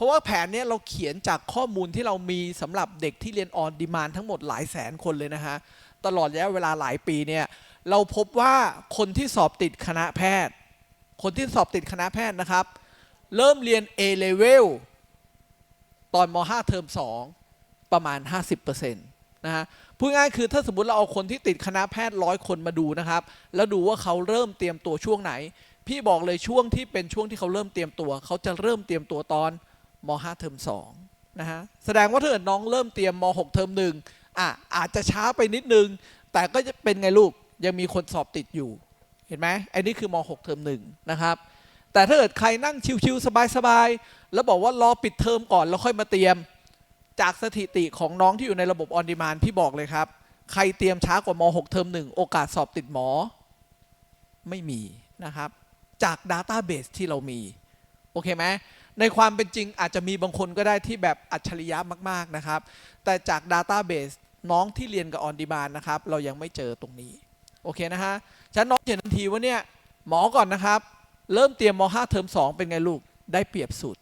ราะว่าแผนเนี้ยเราเขียนจากข้อมูลที่เรามีสำหรับเด็กที่เรียนออนดีมานทั้งหมดหลายแสนคนเลยนะฮะ ตลอดระยะเวลาหลายปีเนี่ยเราพบว่าคนที่สอบติดคณะแพทย์ คนที่สอบติดคณะแพทย์นะครับ เริ่มเรียน A level ตอนม .5 เทอม 2 ประมาณ 50%นะฮะพูดง่ายคือถ้าสมมติเราเอาคนที่ติดคณะแพทย์ร้อยคนมาดูนะครับ แล้วดูว่าเขาเริ่มเตรียมตัวช่วงไหน พี่บอกเลยช่วงที่เป็นช่วงที่เขาเริ่มเตรียมตัว เขาจะเริ่มเตรียมตัวตอน ม .5 เทอม2นะฮะแสดงว่าถ้าเกิดน้องเริ่มเตรียมม .6 เทอมหนึ่งอะอาจจะช้าไปนิดนึง แต่ก็จะเป็นไงลูกยังมีคนสอบติดอยู่ เห็นไหมไอ้นี่คือม .6 เทอมหนึ่งนะครับแต่ถ้าเกิดใครนั่งชิวๆสบายๆแล้วบอกว่ารอปิดเทอมก่อนแล้วค่อยมาเตรียมจากสถิติของน้องที่อยู่ในระบบออนดีมานพี่บอกเลยครับ ใครเตรียมช้ากว่าม .6 เทอมหนึ่งโอกาสสอบติดหมอ ไม่มีนะครับ จาก Database ที่เรามี โอเคไหม ในความเป็นจริงอาจจะมีบางคนก็ได้ที่แบบอัจฉริยะมาก ๆ นะครับ แต่จาก Database น้องที่เรียนกับออนดีมานนะครับ เรายังไม่เจอตรงนี้ โอเคนะฮะฉันน้องเห็นทันทีว่าเนี่ยหมอก่อนนะครับ เริ่มเตรียมม .5 เทอม2 เป็นไงลูก ได้เปรียบสุด